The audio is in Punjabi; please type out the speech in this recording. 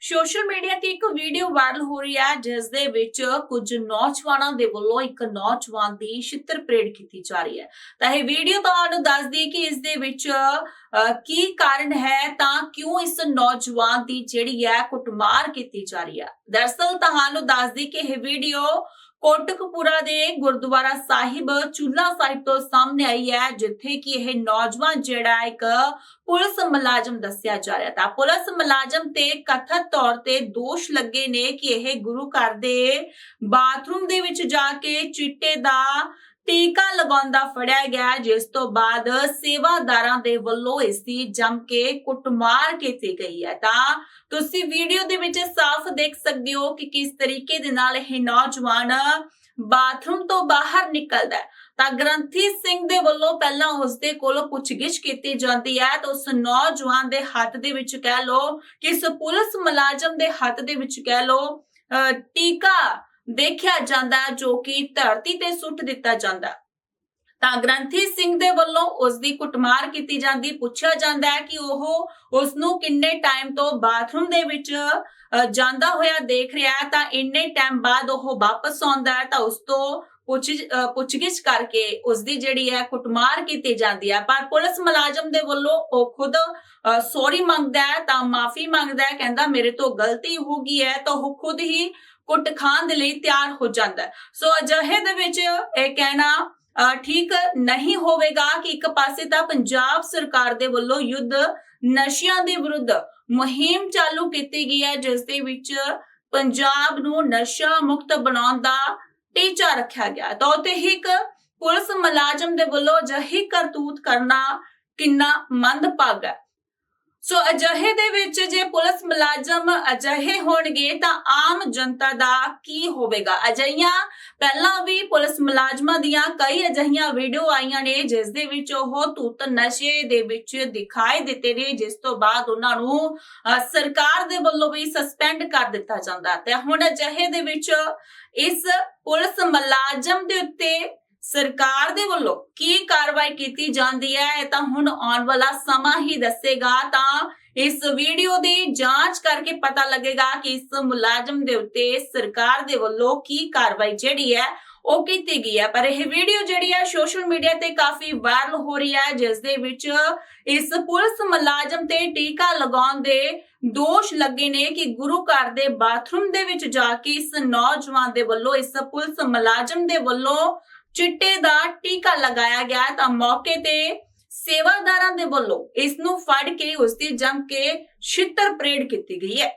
ਸੋਸ਼ਲ ਮੀਡੀਆ ਤੇ ਇੱਕ ਵੀਡੀਓ ਵਾਇਰਲ ਹੋ ਰਹੀ ਹੈ, ਜਿਸ ਦੇ ਵਿੱਚ ਕੁਝ ਨੌਜਵਾਨਾਂ ਦੇ ਵੱਲੋਂ ਇੱਕ ਨੌਜਵਾਨ ਦੀ ਛਿੱਤਰ ਪਰੇਡ ਕੀਤੀ ਜਾ ਰਹੀ ਹੈ। ਤਾਂ ਇਹ ਵੀਡੀਓ ਤੁਹਾਨੂੰ ਦੱਸਦੀ ਕਿ ਇਸ ਦੇ ਵਿੱਚ ਕੀ ਕਾਰਨ ਹੈ ਤਾਂ ਕਿਉਂ ਇਸ ਨੌਜਵਾਨ ਦੀ ਜਿਹੜੀ ਹੈ ਕੁੱਟਮਾਰ ਕੀਤੀ ਜਾ ਰਹੀ ਹੈ? ਦਰਅਸਲ ਤੁਹਾਨੂੰ ਦੱਸਦੀ ਕਿ ਇਹ ਵੀਡੀਓ ਕੋਟਕਪੂਰਾ ਦੇ ਗੁਰਦੁਆਰਾ ਸਾਹਿਬ, ਚੁੱਲਾ ਸਾਹਿਬ ਤੋਂ ਸਾਹਮਣੇ ਆਈ ਹੈ, ਜਿੱਥੇ ਕਿ ਇਹ ਨੌਜਵਾਨ ਜਿਹੜਾ ਇੱਕ ਪੁਲਿਸ ਮੁਲਾਜ਼ਮ ਦੱਸਿਆ ਜਾ ਰਿਹਾ ਤਾਂ ਪੁਲਿਸ ਮੁਲਾਜ਼ਮ ਤੇ ਕਥਿਤ ਤੌਰ ਤੇ ਦੋਸ਼ ਲੱਗੇ ਨੇ ਕਿ ਇਹ ਗੁਰੂ ਘਰ ਦੇ ਬਾਥਰੂਮ ਦੇ ਵਿੱਚ ਜਾ ਕੇ ਚਿੱਟੇ ਦਾ ਟੀਕਾ ਲਗਾਉਂਦਾ ਫੜਿਆ ਗਿਆ ਜਿਸ ਤੋਂ ਬਾਅਦ ਸੇਵਾਦਾਰਾਂ ਦੇ ਵੱਲੋਂ ਇਸ ਦੀ ਜੰਮ ਕੇ ਕੁੱਟਮਾਰ ਕੀਤੀ ਗਈ ਹੈ। ਤਾਂ ਤੁਸੀਂ ਵੀਡੀਓ ਦੇ ਵਿੱਚ ਸਾਫ਼ ਦੇਖ ਸਕਦੇ ਹੋ ਕਿ ਕਿਸ ਤਰੀਕੇ ਦੇ ਨਾਲ ਇਹ ਨੌਜਵਾਨ ਬਾਥਰੂਮ ਤੋਂ ਬਾਹਰ ਨਿਕਲਦਾ ਹੈ। ਤਾਂ ਗ੍ਰੰਥੀ ਸਿੰਘ ਦੇ ਵੱਲੋਂ ਪਹਿਲਾਂ ਉਸ ਦੇ ਕੋਲੋਂ ਪੁੱਛਗਿੱਛ ਕੀਤੀ ਜਾਂਦੀ ਹੈ। ਤਾਂ ਉਸ ਨੌਜਵਾਨ ਦੇ ਹੱਥ ਦੇ ਵਿੱਚ ਕਹਿ ਲੋ ਕਿ ਇਸ ਪੁਲਿਸ ਮੁਲਾਜ਼ਮ ਦੇ ਹੱਥ ਦੇ ਵਿੱਚ ਕਹਿ ਲੋ ਅਹ, ਟੀਕਾ ਦੇਖਿਆ ਜਾਂਦਾ ਹੈ, ਜੋ ਕਿ ਧਰਤੀ ਤੇ ਸੁੱਟ ਦਿੱਤਾ ਜਾਂਦਾ ਤਾਂ ਗ੍ਰੰਥੀ ਸਿੰਘ ਦੇ ਵੱਲੋਂ ਉਸ ਦੀ ਕੁੱਟਮਾਰ ਕੀਤੀ ਜਾਂਦੀ, ਪੁੱਛਿਆ ਜਾਂਦਾ ਹੈ ਕਿ ਉਹ ਉਸ ਨੂੰ ਕਿੰਨੇ ਟਾਈਮ ਤੋਂ ਬਾਥਰੂਮ ਦੇ ਵਿੱਚ ਜਾਂਦਾ ਹੋਇਆ ਦੇਖ ਰਿਹਾ ਹੈ। ਤਾਂ ਇੰਨੇ ਟਾਈਮ ਬਾਅਦ ਉਹ ਵਾਪਸ ਆਉਂਦਾ ਹੈ, ਤਾਂ ਉਸ ਤੋਂ ਪੁੱਛ ਪੁੱਛਗਿੱਛ ਕਰਕੇ ਉਸ ਦੀ ਜਿਹੜੀ ਹੈ ਕੁੱਟਮਾਰ ਕੀਤੀ ਜਾਂਦੀ ਹੈ। ਪਰ ਪੁਲਿਸ ਮੁਲਾਜ਼ਮ ਦੇ ਵੱਲੋਂ ਉਹ ਖੁਦ ਸੌਰੀ ਮੰਗਦਾ ਹੈ, ਤਾਂ ਮਾਫੀ ਮੰਗਦਾ ਹੈ, ਕਹਿੰਦਾ ਮੇਰੇ ਤੋਂ ਗਲਤੀ ਹੋ ਗਈ ਹੈ, ਤਾਂ ਉਹ ਖੁਦ ਹੀ ਕੁੱਟ ਖਾਣ ਦੇ ਲਈ ਤਿਆਰ ਹੋ ਜਾਂਦਾ ਹੈ। ਸੋ ਅਜਿਹੇ ਦੇ ਵਿੱਚ ਇਹ ਕਹਿਣਾ ਠੀਕ ਨਹੀਂ ਹੋਵੇਗਾ ਕਿ ਇੱਕ ਪਾਸੇ ਤਾਂ ਪੰਜਾਬ ਸਰਕਾਰ ਦੇ ਵੱਲੋਂ ਯੁੱਧ ਨਸ਼ਿਆਂ ਦੇ ਵਿਰੁੱਧ ਮੁਹਿੰਮ ਚਾਲੂ ਕੀਤੀ ਗਈ ਹੈ, ਜਿਸ ਦੇ ਵਿੱਚ ਪੰਜਾਬ ਨੂੰ ਨਸ਼ਾ ਮੁਕਤ ਬਣਾਉਣ ਦਾ ਟੀਚਾ ਰੱਖਿਆ ਗਿਆ ਤਾਂ ਉੱਥੇ ਹੀ ਇੱਕ ਪੁਲਿਸ ਮੁਲਾਜ਼ਮ ਦੇ ਵੱਲੋਂ ਅਜਿਹੀ ਕਰਤੂਤ ਕਰਨਾ ਕਿੰਨਾ ਮੰਦਭਾਗਾ ਹੈ। ਸੋ ਅਜਿਹੇ ਦੇ ਵਿੱਚ ਜੇ ਪੁਲਿਸ ਮੁਲਾਜ਼ਮ ਅਜਿਹੇ ਹੋਣਗੇ ਤਾਂ ਆਮ ਜਨਤਾ ਦਾ ਕੀ ਹੋਵੇਗਾ? ਅਜਿਹੀਆਂ ਪਹਿਲਾਂ ਵੀ ਪੁਲਿਸ ਮੁਲਾਜ਼ਮਾਂ ਦੀਆਂ ਕਈ ਅਜਿਹੀਆਂ ਵੀਡੀਓ ਆਈਆਂ ਨੇ, ਜਿਸ ਦੇ ਵਿੱਚ ਉਹ ਤੂਤ ਨਸ਼ੇ ਦੇ ਵਿੱਚ ਦਿਖਾਈ ਦਿੱਤੇ ਨੇ, ਜਿਸ ਤੋਂ ਬਾਅਦ ਉਹਨਾਂ ਨੂੰ ਸਰਕਾਰ ਦੇ ਵੱਲੋਂ ਵੀ ਸਸਪੈਂਡ ਕਰ ਦਿੱਤਾ ਜਾਂਦਾ ਤੇ ਹੁਣ ਅਜਿਹੇ ਦੇ ਵਿੱਚ ਇਸ ਪੁਲਿਸ ਮੁਲਾਜ਼ਮ ਦੇ ਉੱਤੇ ਸਰਕਾਰ ਦੇ ਵੱਲੋਂ ਕੀ ਕਾਰਵਾਈ ਕੀਤੀ ਜਾਂਦੀ ਹੈ, ਇਹ ਤਾਂ ਹੁਣ ਆਉਣ ਵਾਲਾ ਸਮਾਂ ਹੀ ਦੱਸੇਗਾ। ਤਾਂ ਇਸ ਵੀਡੀਓ ਦੀ ਜਾਂਚ ਕਰਕੇ ਪਤਾ ਲੱਗੇਗਾ ਕਿ ਇਸ ਮੁਲਾਜ਼ਮ ਦੇ ਉੱਤੇ ਸਰਕਾਰ ਦੇ ਵੱਲੋਂ ਕੀ ਕਾਰਵਾਈ ਜਿਹੜੀ ਹੈ, ਉਹ ਕੀਤੀ ਗਈ ਹੈ। ਪਰ ਇਹ ਵੀਡੀਓ ਜਿਹੜੀ ਹੈ, ਸੋਸ਼ਲ ਮੀਡੀਆ ਤੇ ਕਾਫੀ ਵਾਇਰਲ ਹੋ ਰਹੀ ਹੈ, ਜਿਸ ਦੇ ਵਿੱਚ ਇਸ ਪੁਲਿਸ ਮੁਲਾਜ਼ਮ ਤੇ ਟੀਕਾ ਲਗਾਉਣ ਦੇ ਦੋਸ਼ ਲੱਗੇ ਨੇ ਕਿ ਗੁਰੂ ਘਰ ਦੇ ਬਾਥਰੂਮ ਦੇ ਵਿੱਚ ਜਾ ਕੇ ਇਸ ਨੌਜਵਾਨ ਦੇ ਵੱਲੋਂ, ਇਸ ਪੁਲਿਸ ਮੁਲਾਜ਼ਮ ਦੇ ਵੱਲੋਂ ਚਿੱਟੇ ਦਾ ਟੀਕਾ ਲਗਾਇਆ ਗਿਆ ਹੈ ਤਾਂ ਮੌਕੇ ਤੇ ਸੇਵਾਦਾਰਾਂ ਦੇ ਵੱਲੋਂ ਇਸ ਨੂੰ ਫੜ ਕੇ ਉਸ ਦੀ ਜੰਮ ਕੇ ਛਿੱਤਰ ਪਰੇਡ ਕੀਤੀ ਗਈ ਹੈ।